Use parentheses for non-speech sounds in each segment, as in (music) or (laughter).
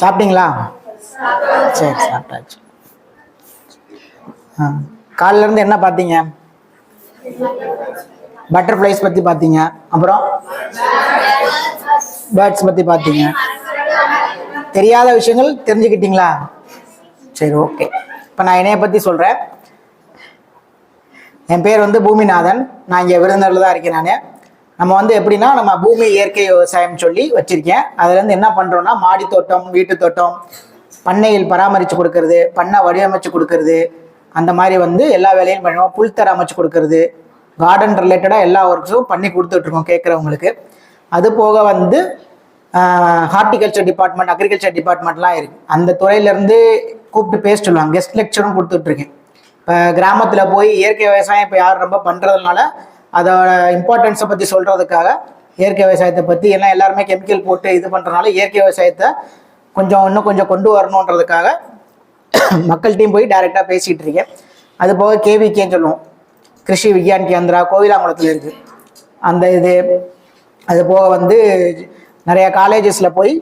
சாப்பிட்டீங்களா? சரி சாப்பிட்டாச்சு. ஆ காலைல இருந்து என்ன பார்த்தீங்க? பட்டர்ஃப்ளைஸ் பற்றி பார்த்தீங்க. அப்புறம் பேர்ட்ஸ் பற்றி பார்த்தீங்க. தெரியாத விஷயங்கள் தெரிஞ்சுக்கிட்டீங்களா? சரி ஓகே இப்போ நான் என்னைய பற்றி சொல்கிறேன் என் பேர் வந்து பூமிநாதன். நான் இங்கே விருந்தினரில் தான் இருக்கேன் நான். நம்ம வந்து எப்படின்னா நம்ம பூமி இயற்கை விவசாயம் சொல்லி வச்சுருக்கேன். அதுலேருந்து என்ன பண்ணுறோன்னா மாடி தோட்டம் வீட்டு தோட்டம் பண்ணையில் பராமரித்து கொடுக்கறது பண்ணை வடிவமைச்சு கொடுக்கறது அந்த மாதிரி வந்து எல்லா வேலையும் பண்ணுவோம். புல்தர அமைச்சு கொடுக்கறது கார்டன் ரிலேட்டடாக எல்லா ஒர்க்ஸும் பண்ணி கொடுத்துட்ருக்கோம் கேட்குறவங்களுக்கு அது போக வந்து ஹார்டிகல்ச்சர் டிபார்ட்மெண்ட் அக்ரிகல்ச்சர் டிபார்ட்மெண்ட்லாம் இருக்குது அந்த துறையிலேருந்து கூப்பிட்டு பேச சொல்லுவாங்க. கெஸ்ட் லெக்சரும் கொடுத்துட்ருக்கேன் இப்போ கிராமத்தில் போய் இயற்கை விவசாயம் இப்போ யாரும் ரொம்ப பண்ணுறதுனால அதோட இம்பார்ட்டன்ஸை பற்றி சொல்கிறதுக்காக இயற்கை விவசாயத்தை பற்றி ஏன்னா எல்லாருமே கெமிக்கல் போட்டு இது பண்ணுறதுனால இயற்கை விவசாயத்தை கொஞ்சம் இன்னும் கொஞ்சம் கொண்டு வரணுன்றதுக்காக மக்கள்கிட்டையும் போய் டைரெக்டாக பேசிகிட்டு இருக்கேன். அது போக கேவிகேன்னு சொல்லுவோம். கிருஷி விஞ்ஞான் கேந்திரா கோவிலாங்குளத்தில் இருக்குது அந்த இது அது போக வந்து நிறைய காலேஜஸில் போய்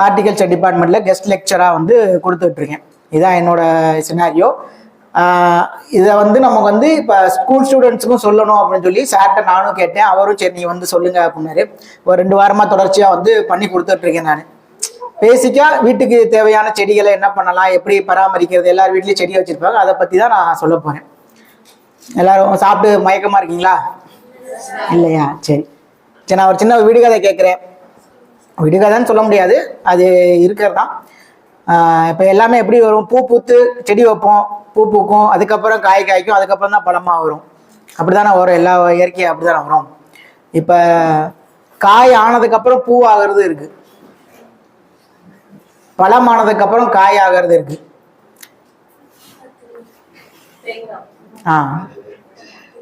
ஹார்டிகல்ச்சர் டிபார்ட்மெண்ட்டில் கெஸ்ட் லெக்சராக வந்து கொடுத்துட்ருக்கேன் இதுதான் என்னோட சினாரியோ இதை வந்து நமக்கு வந்து இப்போ ஸ்கூல் ஸ்டூடெண்ட்ஸுக்கும் சொல்லணும் அப்படின்னு சொல்லி சார்கிட்ட நானும் கேட்டேன். அவரும் சரி நீ வந்து சொல்லுங்க அப்படின்னாரு. ஒரு ரெண்டு வாரமாக தொடர்ச்சியாக வந்து பண்ணி கொடுத்துட்ருக்கேன் நான். பேசிக்காக வீட்டுக்கு தேவையான செடிகளை என்ன பண்ணலாம் எப்படி பராமரிக்கிறது எல்லார் வீட்லேயும் செடி வச்சுருப்பாங்க. அதை பற்றி தான் நான் சொல்ல போகிறேன் எல்லாரும் சாப்பிட்டு மயக்கமாக இருக்கீங்களா? இல்லையா? சரி. சரி நான் ஒரு சின்ன விடுகதை கேட்குறேன் விடுகதைன்னு சொல்ல முடியாது. அது இருக்கிறது தான். இப்போ எல்லாமே எப்படி வரும்? பூ பூத்து செடி வைப்போம் பூ பூக்கும் அதுக்கப்புறம் காய் காய்க்கும் அதுக்கப்புறம் தான் பழமாக வரும். அப்படி தானே வரும்? எல்லா இயற்கையும் அப்படி தானே வரும்? இப்போ காய் ஆனதுக்கப்புறம் பூ ஆகிறது இருக்கு. பழம் ஆனதுக்கப்புறம் காய் ஆகிறது இருக்கு. ஆ.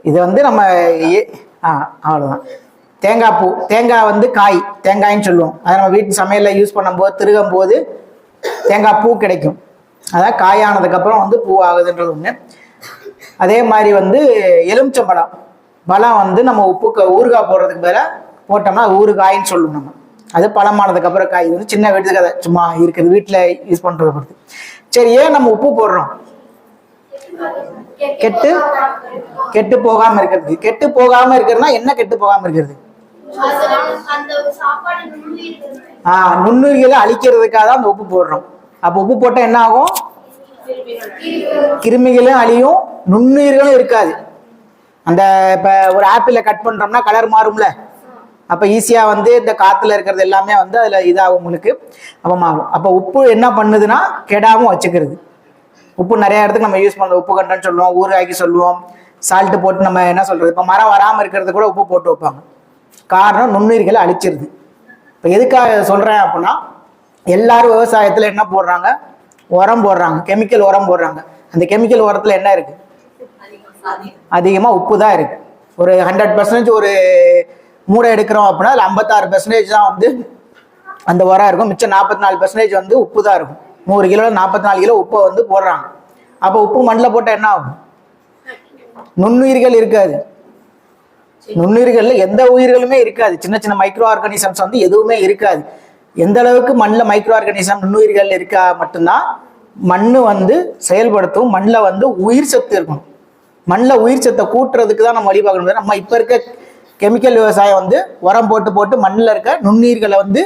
இது வந்து நம்ம ஏ- ஆ அவ்வளோதான் தேங்காய் பூ தேங்காய் வந்து காய் தேங்காய்ன்னு சொல்லுவோம். அதை நம்ம வீட்டு சமையலில் யூஸ் பண்ணும்போது திருகும்போது தேங்காய் பூ கிடைக்கும். அதான் காயானதுக்கப்புறம் வந்து பூ ஆகுதுன்றது ஒன்று அதே மாதிரி வந்து எலுமிச்சம்பழம். பழம் வந்து நம்ம உப்பு ஊறுகாய் போடுறதுக்கு பதிலாக போட்டோம்னா அது ஊறுகாயின்னு சொல்லுவோம் நம்ம. அது பழமானதுக்கப்புறம் காய். வந்து சின்ன வீட்டுக்கு கதை. சும்மா இருக்குது. வீட்டில் யூஸ் பண்ணுறத பொறுத்து. சரி ஏன் நம்ம உப்பு போடுறோம்? கெட்டு கெட்டு போகாம இருக்கிறது. கெட்டு போகாம இருக்கிறதுனா என்ன கெட்டு போகாம இருக்கிறது? அந்த நுண்ணுயிர்களை அழிக்கிறதுக்காக தான் அந்த உப்பு போடுறோம். அப்போ உப்பு போட்டால் என்ன ஆகும்? கிருமிகளும் அழியும் நுண்ணுயிர்களும் இருக்காது. அந்த இப்போ ஒரு ஆப்பிளை கட் பண்ணுறோம்னா கலர் மாறும்ல. அப்போ ஈஸியாக வந்து இந்த காற்றுல இருக்கிறது எல்லாமே வந்து அதில் இதாகும் உங்களுக்கு. அப்போ அப்போ உப்பு என்ன பண்ணுதுன்னா கெடாமல் வச்சுக்கிறது. உப்பு நிறைய இடத்துக்கு நம்ம யூஸ் பண்ணுறோம் உப்பு கண்டன்னு சொல்லுவோம் ஊறுகாய்க்கு சொல்லுவோம் சால்ட்டு போட்டு நம்ம என்ன சொல்கிறது இப்போ மரம் வராமல் இருக்கிறது கூட உப்பு போட்டு வைப்பாங்க. காரணம் நுண்ணுயிர்களை அழிச்சிருது. இப்போ எதுக்காக சொல்கிறேன் அப்படின்னா எல்லாரும் விவசாயத்தில் என்ன போடுறாங்க? உரம் போடுறாங்க. கெமிக்கல் உரம் போடுறாங்க. அந்த கெமிக்கல் உரத்தில் என்ன இருக்குது அதிகமாக உப்பு தான் இருக்குது ஒரு ஹண்ட்ரட் பர்சன்டேஜ் ஒரு மூடை எடுக்கிறோம் அப்படின்னா அதில் ஐம்பத்தாறு பெர்சன்டேஜ் தான் வந்து அந்த உரம் இருக்கும். மிச்சம் நாற்பத்தி நாலு பெர்சன்டேஜ் வந்து உப்பு தான் இருக்கும். நூறு கிலோ நாற்பத்தி நாலு கிலோ உப்பை வந்து போடுறாங்க. அப்போ உப்பு மண்ணில் போட்டால் என்ன ஆகும்? நுண்ணுயிர்கள் இருக்காது. நுண்ணுயிர்கள்ல எந்த உயிர்களுமே இருக்காது. சின்ன சின்ன மைக்ரோ ஆர்கானிசம்ஸ் வந்து எதுவுமே இருக்காது. எந்த அளவுக்கு மண்ணில் மைக்ரோ ஆர்கானிசம் நுண்ணுயிர்கள் இருக்கா மட்டும்தான் மண் வந்து செயல்படுத்தும் மண்ணில் வந்து உயிர் சத்து இருக்கும். மண்ணில் உயிர் சத்தை கூட்டுறதுக்கு தான் நம்ம வழி பார்க்கணும் நம்ம இப்போ இருக்க கெமிக்கல் விவசாயம் வந்து உரம் போட்டு போட்டு மண்ணில் இருக்க நுண்ணுயிர்களை வந்து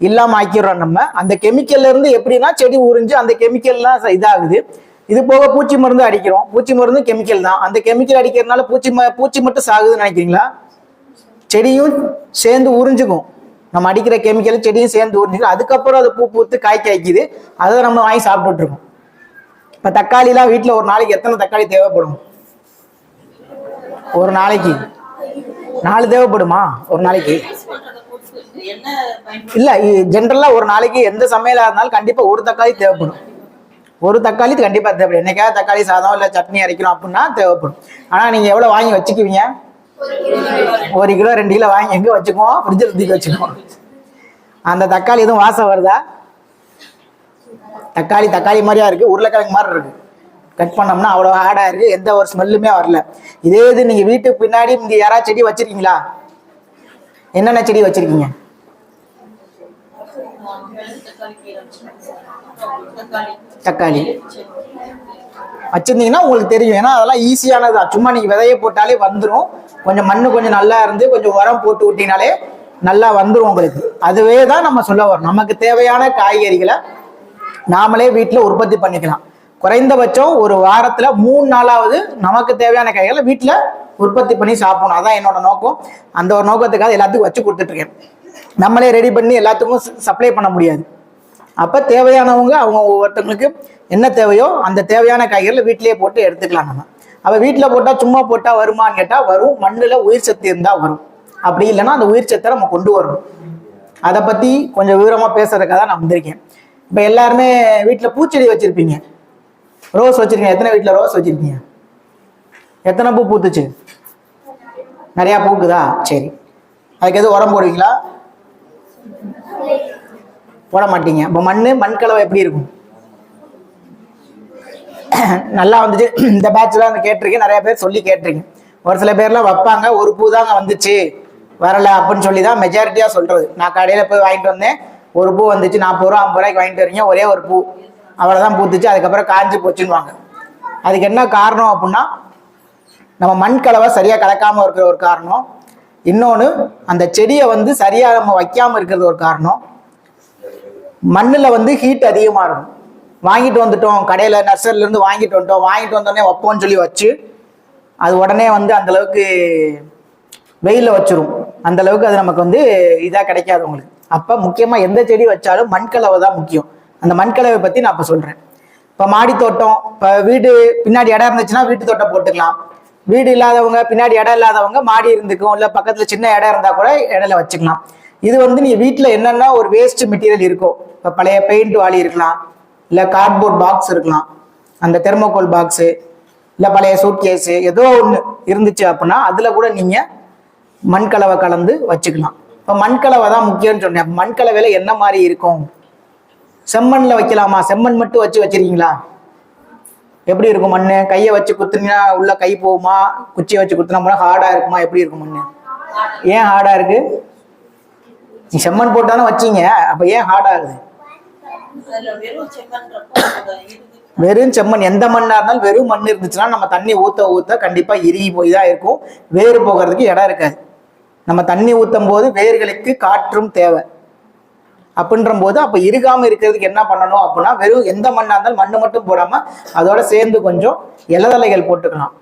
இல்லாமல் ஆக்கிடுறோம் நம்ம. அந்த கெமிக்கல்ல இருந்து எப்படின்னா செடி உறிஞ்சு அந்த கெமிக்கல்லாம் இதாகுது. இது போக பூச்சி மருந்து அடிக்கிறோம். பூச்சி மருந்து கெமிக்கல் தான். அந்த கெமிக்கல் அடிக்கிறதுனால பூச்சி ம பூச்சி மட்டும் சாகுதுன்னு நினைக்கிறீங்களா? செடியும் சேர்ந்து உறிஞ்சுக்கும். நம்ம அடிக்கிற கெமிக்கல் செடியும் சேர்ந்து உறிஞ்சுக்கும். அதுக்கப்புறம் அது பூ பூத்து காய் காய்க்குது அதை நம்ம வாங்கி சாப்பிட்டுட்டு இருக்கோம் இப்போ தக்காளிலாம் வீட்டில் ஒரு நாளைக்கு எத்தனை தக்காளி தேவைப்படும்? ஒரு நாளைக்கு. நாலு தேவைப்படுமா? ஒரு நாளைக்கு. இல்ல ஜென்ரலா ஒரு நாளைக்கு எந்த சமையலா இருந்தாலும் கண்டிப்பா ஒரு தக்காளி தேவைப்படும். ஒரு தக்காளி கண்டிப்பா தேவைப்படும். என்னைக்காவது தக்காளி சாதம் இல்ல சட்னி அரைக்கணும் அப்படின்னா தேவைப்படும். ஆனா நீங்க எவ்வளவு வாங்கி வச்சுக்குவீங்க? ஒரு கிலோ ரெண்டு கிலோ வாங்கி எங்க வச்சுக்குவோம்? ஃப்ரிட்ஜில் தூக்கி வச்சுக்குவோம். அந்த தக்காளி எதுவும் வாசம் வருதா? தக்காளி தக்காளி மாதிரியா இருக்கு உருளைக்கிழங்கு மாதிரி இருக்கு. கட் பண்ணோம்னா அவ்வளோ ஹார்டாக இருக்கு எந்த ஒரு ஸ்மெல்லுமே வரல. இதே இது நீங்கள் வீட்டுக்கு பின்னாடி இங்கே யாராவது செடி வச்சிருக்கீங்களா? என்னென்ன செடி வச்சுருக்கீங்க? தக்காளி. கீரை வச்சிருந்தீங்கன்னா உங்களுக்கு தெரியும். ஏன்னா அதெல்லாம் ஈஸியானது தான் சும்மா நீங்க விதைய போட்டாலே வந்துடும் கொஞ்சம் மண்ணு கொஞ்சம் நல்லா இருந்து கொஞ்சம் உரம் போட்டு விட்டீங்கனாலே நல்லா வந்துடும் உங்களுக்கு. அதுவே தான் நம்ம சொல்ல வரோம் நமக்கு தேவையான காய்கறிகளை நாமளே வீட்டில் உற்பத்தி பண்ணிக்கலாம். குறைந்தபட்சம் ஒரு வாரத்தில் மூணு நாளாவது நமக்கு தேவையான காய்களை வீட்டில் உற்பத்தி பண்ணி சாப்பிடணும். அதான் என்னோட நோக்கம். அந்த ஒரு நோக்கத்துக்காக எல்லாத்துக்கும் வச்சு கொடுத்துட்ருக்கேன் நம்மளே ரெடி பண்ணி எல்லாத்துக்கும் சப்ளை பண்ண முடியாது. அப்போ தேவையானவங்க அவங்க ஒவ்வொருத்தவங்களுக்கு என்ன தேவையோ அந்த தேவையான காய்கறிகளை வீட்டிலேயே போட்டு எடுத்துக்கலாம் நம்ம. அப்போ வீட்டில் போட்டால் சும்மா போட்டால் வருமான்னு கேட்டால் வரும் மண்ணில் உயிர் சத்து இருந்தால் வரும். அப்படி இல்லைன்னா அந்த உயிர் சத்தை நம்ம கொண்டு வரணும். அதை பற்றி கொஞ்சம் விவரமாக பேசுறதுக்காக தான் நான் வந்திருக்கேன். இப்போ எல்லாருமே வீட்டில் பூச்செடி வச்சுருப்பீங்க. ரோஸ் வச்சுருக்கீங்க. எத்தனை வீட்டில் ரோஸ் வச்சுருக்கீங்க? எத்தனை பூ பூத்துச்சு? நிறையா பூக்குதா? சரி. அதுக்கு எதுவும் உரம் போடுவீங்களா? போட மாட்டீங்க. இப்போ மண் மண் கலவை எப்படி இருக்கும்? நல்லா வந்துச்சு. இந்த பேட்ச்லாம் வந்து கேட்டிருக்கேன். நிறைய பேர் சொல்லி கேட்டிருக்கேன். ஒரு சில பேர்லாம் வைப்பாங்க ஒரு பூ தாங்க வந்துச்சு. வரலை அப்படின்னு சொல்லி தான் மெஜாரிட்டியாக சொல்கிறது நான் கடையில் போய் வாங்கிட்டு வந்தேன். ஒரு பூ வந்துச்சு. நாற்பது ரூபா ஐம்பது ரூபாய்க்கு வாங்கிட்டு வரீங்க. ஒரே ஒரு பூ. அவ்வளோதான் பூத்துச்சு. அதுக்கப்புறம் காஞ்சி போச்சுன்னுவாங்க. அதுக்கு என்ன காரணம் அப்படின்னா நம்ம மண் கலவை சரியாக கலக்காமல் இருக்கிற ஒரு காரணம் இன்னொன்று அந்த செடியை வந்து சரியாக நம்ம வைக்காமல் இருக்கிறது ஒரு காரணம். மண்ணில் வந்து ஹீட் அதிகமாக இருக்கும். வாங்கிட்டு வந்துட்டோம் கடையில் நர்சரிலேருந்து வாங்கிட்டு வந்துட்டோம் வாங்கிட்டு வந்தோடனே வைப்போம்னு சொல்லி வச்சு அது உடனே வந்து அந்த அளவுக்கு வெயிலில் வச்சிரும். அந்தளவுக்கு அது நமக்கு வந்து இதாக கிடைக்காது உங்களுக்கு. அப்போ முக்கியமாக எந்த செடி வச்சாலும் மண்கலவை தான் முக்கியம். அந்த மண்கலவை பற்றி நான் இப்போ சொல்கிறேன் இப்போ மாடி தோட்டம் இப்போ வீடு பின்னாடி இடம் இருந்துச்சுன்னா வீட்டு தோட்டம் போட்டுக்கலாம். வீடு இல்லாதவங்க பின்னாடி இடம் இல்லாதவங்க மாடி இருந்துக்கும் இல்லை பக்கத்தில் சின்ன இடம் இருந்தால் கூட இடையில வச்சுக்கலாம். இது வந்து நீ வீட்டில் என்னென்ன ஒரு வேஸ்ட் மெட்டீரியல் இருக்கும் இப்போ பழைய பெயிண்ட் வாளி இருக்கலாம் இல்லை கார்ட்போர்ட் பாக்ஸ் இருக்கலாம் அந்த தெர்மோகோல் பாக்ஸு இல்லை பழைய சூட் கேஸு ஏதோ ஒன்று இருந்துச்சு அப்படின்னா அதில் கூட நீங்கள் மண்கலவை கலந்து வச்சுக்கலாம். இப்போ மண்கலவை தான் முக்கியம்னு சொன்னேன். மண்கலவையில் என்ன மாதிரி இருக்கும்? செம்மண்ணில் வைக்கலாமா? செம்மண் மட்டும் வச்சு வச்சிருக்கீங்களா? எப்படி இருக்கும் மண் கையை வச்சு குத்துனீங்கன்னா உள்ள கை போகுமா? குச்சியை வச்சு குத்துனா போனால் ஹார்டாக இருக்குமா? எப்படி இருக்கும் மண் ஏன் ஹார்டாக இருக்கு? நீ செம்மண் போட்டாலும் வச்சீங்க. அப்போ ஏன் ஹார்டாக இருக்குது? வெறும் வெறும் செம்மண். எந்த மண்ணா இருந்தாலும் வெறும் மண் இருந்துச்சுன்னா நம்ம தண்ணி ஊத்த ஊத்த கண்டிப்பா இறுகி போய் தான் இருக்கும். வேறு போகிறதுக்கு இடம் இருக்காது. நம்ம தண்ணி ஊத்தும் போது வேர்களுக்கு காற்றும் தேவை. அப்படின்ற போது அப்ப இறுகாம இருக்கிறதுக்கு என்ன பண்ணணும் அப்படின்னா வெறும் எந்த மண்ணா இருந்தாலும் மண்ணு மட்டும் போடாம அதோட சேர்ந்து கொஞ்சம் இலதலைகள் போட்டுக்கலாம்.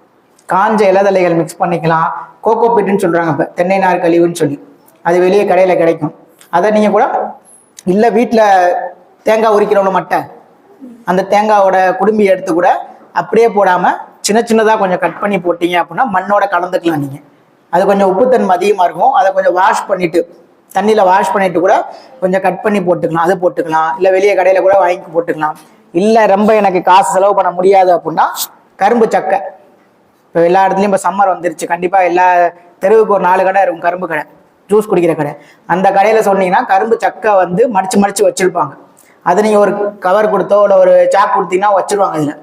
காஞ்ச இலதலைகள் மிக்ஸ் பண்ணிக்கலாம். கோகோ பீட்டுன்னு சொல்றாங்க இப்ப தென்னை நார் கழிவுன்னு சொல்லி. அது வெளியே கடையில கிடைக்கும். அதை நீங்க கூட இல்ல வீட்டுல தேங்காய் உரிக்கிறவங்க மட்டை அந்த தேங்காவோட குடும்பி எடுத்து கூட அப்படியே போடாம சின்ன சின்னதா கொஞ்சம் கட் பண்ணி போட்டீங்க அப்படின்னா மண்ணோட கலந்துக்கலாம் நீங்க. அது கொஞ்சம் உப்புத்தன்மை அதிகமா இருக்கும். அதை கொஞ்சம் வாஷ் பண்ணிட்டு தண்ணியில் வாஷ் பண்ணிட்டு கூட கொஞ்சம் கட் பண்ணி போட்டுக்கலாம் அது போட்டுக்கலாம். இல்லை வெளியே கடையில் கூட வாங்கி போட்டுக்கலாம். இல்லை ரொம்ப எனக்கு காசு செலவு பண்ண முடியாது அப்படின்னா கரும்பு சக்கை. இப்போ எல்லா இடத்துலையும் இப்போ சம்மர் வந்துருச்சு. கண்டிப்பாக எல்லா தெருவுக்கு ஒரு நாலு கடை இருக்கும் கரும்பு கடை. ஜூஸ் குடிக்கிற கடை. அந்த கடையில் சொன்னீங்கன்னா கரும்பு சக்கை வந்து மடிச்சு மடிச்சு வச்சுருப்பாங்க. அதை நீங்கள் ஒரு கவர் கொடுத்தோ இல்லை ஒரு சாக் கொடுத்தீங்கன்னா வச்சிருவாங்க இதில்.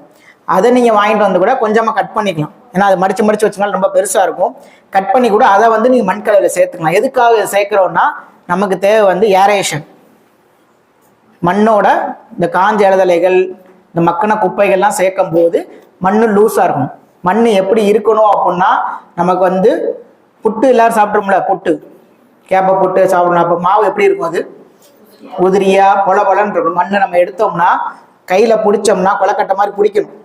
அதை நீங்கள் வாங்கிட்டு வந்து கூட கொஞ்சமாக கட் பண்ணிக்கலாம். ஏன்னா அது மடிச்சு மடிச்சு வச்சனால ரொம்ப பெருசாக இருக்கும். கட் பண்ணி கூட அதை வந்து நீங்கள் மண்கலையில் சேர்த்துக்கலாம். எதுக்காக இதை சேர்க்குறோன்னா நமக்கு தேவை வந்து ஏரேஷன் மண்ணோட இந்த காஞ்ச இலதலைகள் இந்த மக்கின குப்பைகள்லாம் சேர்க்கும் போது மண்ணு லூஸாக இருக்கும். மண் எப்படி இருக்கணும் அப்படின்னா நமக்கு வந்து புட்டு எல்லாரும் சாப்பிட்றோம்ல புட்டு. கேப்பை புட்டு சாப்பிடணும். அப்போ மாவு எப்படி இருக்கும் அது? உதிரியா பொல பொலன்னு இருக்கும். மண்ணை நம்ம எடுத்தோம்னா கையில் பிடிச்சோம்னா கொலக்கட்டை மாதிரி பிடிக்கணும்.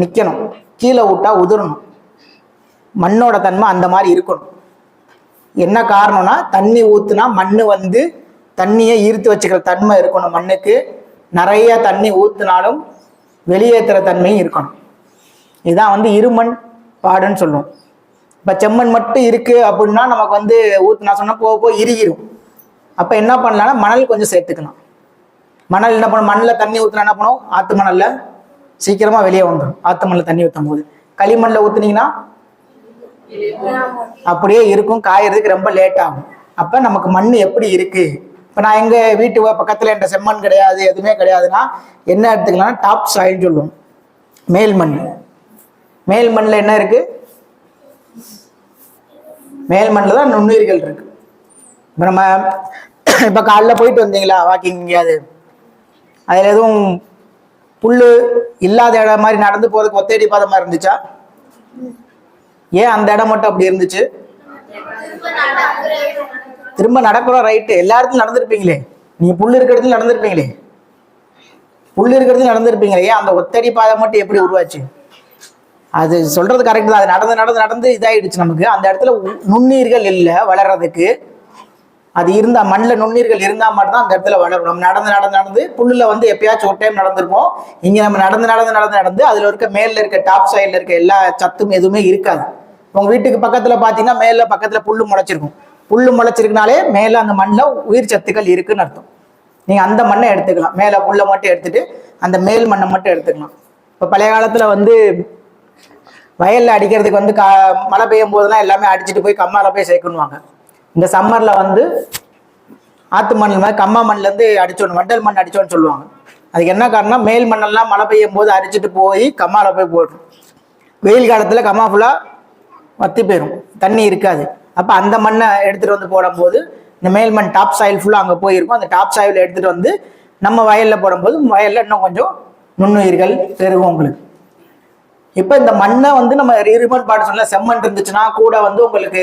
நிற்கணும் கீழே விட்டா உதிரணும். மண்ணோட தன்மை அந்த மாதிரி இருக்கணும். என்ன காரணம்னா தண்ணி ஊத்துனா மண்ணு வந்து தண்ணியை ஈர்த்து வச்சுக்கிற தன்மை இருக்கணும் மண்ணுக்கு. நிறைய தண்ணி ஊத்துனாலும் வெளியேற்றுற தன்மையும் இருக்கணும். இதுதான் வந்து இருமண் பாடுன்னு சொல்லுவோம். இப்போ செம்மண் மட்டும் இருக்குது அப்படின்னா நமக்கு வந்து ஊற்றுனா சொன்னால் போக போக இறுகிடும் அப்போ என்ன பண்ணலாம்னா மணல் கொஞ்சம் சேர்த்துக்கலாம். மணல் என்ன பண்ணும்? மண்ணில் தண்ணி ஊற்றுனா என்ன பண்ணும்? ஆற்று மணலில் சீக்கிரமாக வெளியே வந்துடும் ஆற்று மண்ணில் தண்ணி ஊற்றும் போது களிமண்ணில் ஊற்றுனீங்கன்னா அப்படியே இருக்கும். காயறதுக்கு ரொம்ப லேட் ஆகும். அப்போ நமக்கு மண் எப்படி இருக்கு? இப்போ நான் எங்கள் வீட்டு பக்கத்தில் என்ற செம்மண் கிடையாது எதுவுமே கிடையாதுன்னா என்ன எடுத்துக்கலாம்னா டாப் சாயில் சொல்லுவோம். மேல் மண் மேல் மண்ணில் என்ன இருக்கு? மேல் மண்ணில் தான் நுண்ணுயிர்கள் இருக்கு. இப்போ நம்ம இப்போ காலைல போயிட்டு வந்தீங்களா? வாக்கிங் எங்கேயாவது? அதில் எதுவும் புல் இல்லாத இடம் மாதிரி நடந்து போகிறதுக்கு ஒத்தடி பாதை மாதிரி இருந்துச்சா? ஏன் அந்த இடம் மட்டும் அப்படி இருந்துச்சு? திரும்ப நடக்கிறோம் ரைட்டு எல்லா இடத்துலையும் நடந்திருப்பீங்களே. நீங்கள் புல் இருக்கிற இடத்துல நடந்திருப்பீங்களே. புல் இருக்கிறது நடந்திருப்பீங்களே. ஏன் அந்த ஒத்தடி பாதை மட்டும் எப்படி உருவாச்சு? அது சொல்றது கரெக்ட் தான். அது நடந்து நடந்து நடந்து இதாயிடுச்சு நமக்கு. அந்த இடத்துல நுண்ணீர்கள் இல்லை வளர்றதுக்கு. அது இருந்தால் மண்ணில் நுண்ணீர்கள் இருந்தால் மட்டும்தான் அந்த இடத்துல வளரும். நம்ம நடந்து நடந்து நடந்து புல்லில் வந்து எப்பயாச்சும் ஒரு டைம் நடந்திருப்போம். இங்கே நம்ம நடந்து நடந்து நடந்து நடந்து அதில் இருக்க மேல இருக்க டாப் சைடில் இருக்க எல்லா சத்தும் எதுவுமே இருக்காது. உங்கள் வீட்டுக்கு பக்கத்தில் பார்த்தீங்கன்னா மேல பக்கத்தில் புல் முளைச்சிருக்கும். புல் முளைச்சிருக்குனாலே மேலே அந்த மண்ணில் உயிர் சத்துக்கள் இருக்குன்னு அர்த்தம். நீங்கள் அந்த மண்ணை எடுத்துக்கலாம். மேலே புல்லை மட்டும் எடுத்துகிட்டு அந்த மேல் மண்ணை மட்டும் எடுத்துக்கலாம். இப்போ பழைய காலத்தில் வந்து வயலில் அடிக்கிறதுக்கு வந்து கா மழை பெய்யும் போதெல்லாம் எல்லாமே அடிச்சுட்டு போய் கம்மாவில் போய் சேர்க்கணுவாங்க. இந்த சம்மர்ல வந்து ஆத்து மணல் மாதிரி கம்மா மண்ணுல இருந்து வண்டல் மண் அடிச்சோன்னு சொல்லுவாங்க. அதுக்கு என்ன காரணம் மேல் மண்ணெல்லாம் மழை பெய்யும் போது அரிச்சிட்டு போய் கம்மாவில் போய் போடும் வெயில் காலத்தில் கம்மா ஃபுல்லாக வத்தி போயிடும் தண்ணி இருக்காது. அப்போ அந்த மண்ணை எடுத்துகிட்டு வந்து போடும்போது இந்த மேல் மண் டாப் சாயில் ஃபுல்லாக அங்கே போயிருக்கும். அந்த டாப் சாயில் எடுத்துகிட்டு வந்து நம்ம வயலில் போடும்போது வயலில் இன்னும் கொஞ்சம் நுண்ணுயிர்கள் பெருகும் உங்களுக்கு. இப்போ இந்த மண்ணை வந்து நம்ம ரிமோட் பாட்டு சொல்ல செம்மண் இருந்துச்சுன்னா கூட வந்து உங்களுக்கு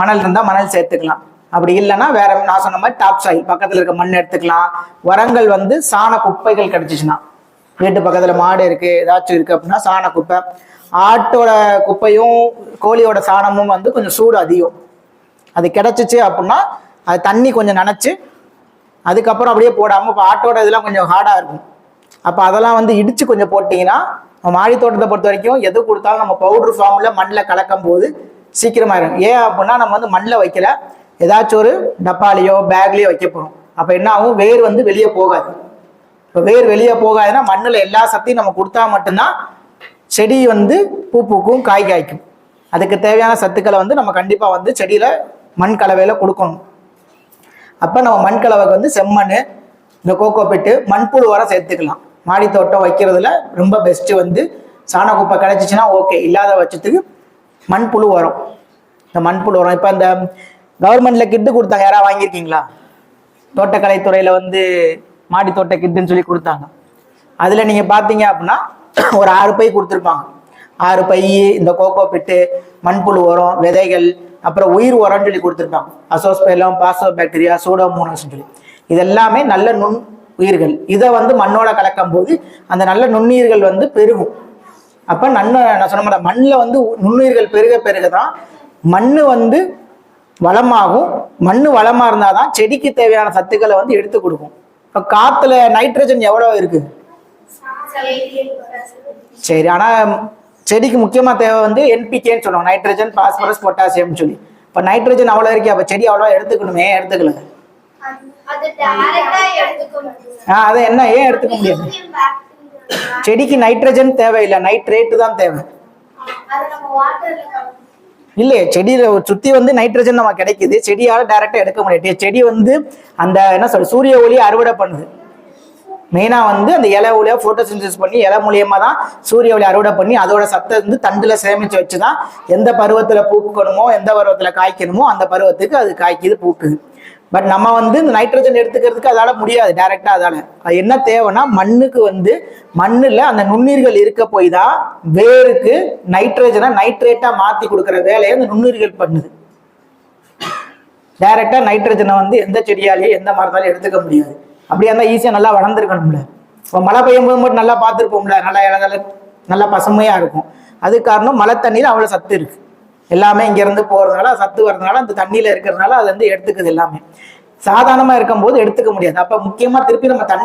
மணல் இருந்தால் மணல் சேர்த்துக்கலாம். அப்படி இல்லைன்னா வேற நான் சொன்ன மாதிரி டாப் சாயில் பக்கத்தில் இருக்க மண் எடுத்துக்கலாம். உரங்கள் வந்து சாண குப்பைகள் கிடைச்சிச்சுன்னா. வீட்டு பக்கத்தில் மாடு இருக்கு ஏதாச்சும் இருக்கு அப்படின்னா சாண குப்பை. ஆட்டோட குப்பையும் கோழியோட சாணமும் வந்து கொஞ்சம் சூடு அதிகம். அது கிடைச்சிச்சு அப்படின்னா அது தண்ணி கொஞ்சம் நனைச்சு அதுக்கப்புறம் அப்படியே போடாமல் இப்போ ஆட்டோட இதெல்லாம் கொஞ்சம் ஹார்டாக இருக்கும். அப்போ அதெல்லாம் வந்து இடிச்சு கொஞ்சம் போட்டிங்கன்னா மாடி தோட்டத்தை பொறுத்த வரைக்கும் எது கொடுத்தாலும் நம்ம பவுடர் ஃபார்மில் மண்ணில் கலக்கும் போது சீக்கிரமாயிரும் ஏன் அப்படின்னா நம்ம வந்து மண்ணில் வைக்கல. ஏதாச்சும் ஒரு டப்பாலேயோ பேக்லேயோ வைக்க போகிறோம் அப்போ என்ன ஆகும்? வேர் வந்து வெளியே போகாது. இப்போ வேர் வெளியே போகாதுன்னா மண்ணில் எல்லா சத்தையும் நம்ம கொடுத்தா மட்டும்தான் செடி வந்து பூ பூக்கும் காய் காய்க்கும். அதுக்கு தேவையான சத்துக்களை வந்து நம்ம கண்டிப்பாக வந்து செடியில் மண் கலவையில் கொடுக்கணும். அப்போ நம்ம மண் கலவைக்கு வந்து செம்மண் இந்த கோகோ பெட்டு மண்புழு உரம் சேர்த்துக்கலாம். மாடி தோட்டம் வைக்கிறதுல ரொம்ப பெஸ்ட்டு வந்து சாண குப்பை கிடச்சிச்சின்னா ஓகே இல்லாத பட்சத்துக்கு மண்புழு உரம். இந்த மண்புழு உரம் இப்போ அந்த கவர்மெண்ட்டில் கிட்டு கொடுத்தாங்க யாராவது வாங்கியிருக்கீங்களா? தோட்டக்கலைத்துறையில் வந்து மாடி தோட்ட கிட்டுன்னு சொல்லி கொடுத்தாங்க. அதில் நீங்கள் பார்த்தீங்க அப்படின்னா (coughs) ஒரு ஆறு பை கொடுத்துருப்பாங்க. ஆறு பை இந்த கோகோ பிட்டு மண்புழு உரம் விதைகள் அப்புறம் உயிர் உரம்னு சொல்லி கொடுத்துருப்பாங்க. அசோஸ்பெலம் பாசோ பாக்டீரியா சூடோமோனஸ்னு சொல்லி. இதெல்லாமே நல்ல நுண் உயிர்கள். இதை வந்து மண்ணோட கலக்கும் போது அந்த நல்ல நுண்ணுயிர்கள் வந்து பெருகும். அப்போ நன்ன நான் சொன்ன மாதிரி மண்ணில் வந்து நுண்ணுயிர்கள் பெருக பெருக தான் மண் வந்து வளமாகும். மண் வளமாக இருந்தால் தான் செடிக்கு தேவையான சத்துக்களை வந்து எடுத்து கொடுக்கும். இப்போ காற்றுல நைட்ரஜன் எவ்வளோ இருக்குது சரி ஆனால் செடிக்கு முக்கியமாக தேவை வந்து என்பிகேன்னு சொல்லுவோம். நைட்ரஜன் பாஸ்பரஸ் பொட்டாசியம்னு சொல்லி. இப்போ நைட்ரஜன் அவ்வளோ இருக்கே அப்போ செடி அவ்வளோ எடுத்துக்கணுமே எடுத்துக்கல. அது என்ன ஏன் எடுத்துக்க முடியாது? செடிக்கு நைட்ரஜன் தேவையில்லை நைட்ரேட்டு தான் தேவை. இல்லையே செடியில சுத்தி வந்து நைட்ரஜன் நம்ம கிடைக்குது செடியால டைரக்டா எடுக்க முடியாது. செடி வந்து அந்த என்ன சொல்ற சூரிய ஒளியை அறுவடை பண்ணுது. மெயினா வந்து அந்த இலை ஒளியா போட்டோசிந்தசிஸ் பண்ணி இலை மூலியமா தான் சூரிய ஒளி அறுவடை பண்ணி அதோட சத்தை வந்து தண்டுல சேமிச்சு வச்சுதான் எந்த பருவத்துல பூக்கணுமோ எந்த பருவத்துல காய்க்கணுமோ அந்த பருவத்துக்கு அது காய்க்குது பூக்குது. பட் நம்ம வந்து இந்த நைட்ரஜன் எடுத்துக்கிறதுக்கு அதால் முடியாது டேரெக்டாக அதால். அது என்ன தேவைன்னா மண்ணுக்கு வந்து மண்ணில் அந்த நுண்ணுயிர்கள் இருக்க போய் தான் வேருக்கு நைட்ரஜனை நைட்ரேட்டாக மாற்றி கொடுக்குற வேலையை அந்த நுண்ணுயிர்கள் பண்ணுது. டைரக்டா நைட்ரஜனை வந்து எந்த செடியாலையும் எந்த மரத்தாலையும் எடுத்துக்க முடியாது. அப்படியே இருந்தால் ஈஸியாக நல்லா வளர்ந்துருக்கணும்ல. இப்போ மழை பெய்யும் போது மட்டும் நல்லா பார்த்துருப்போம்ல நல்லா இலதல நல்லா பசுமையாக இருக்கும். அது காரணம் மழை தண்ணியில் அவ்வளோ சத்து இருக்குது எல்லாமே இங்கேருந்து போகிறதுனால சத்து வர்றதுனால அந்த தண்ணியில் இருக்கிறதுனால அது வந்து எடுத்துக்குது எல்லாமே. சாதாரணமாக இருக்கும்போது எடுத்துக்க முடியாது. அப்போ முக்கியமாக திருப்பி நம்ம தண்ணி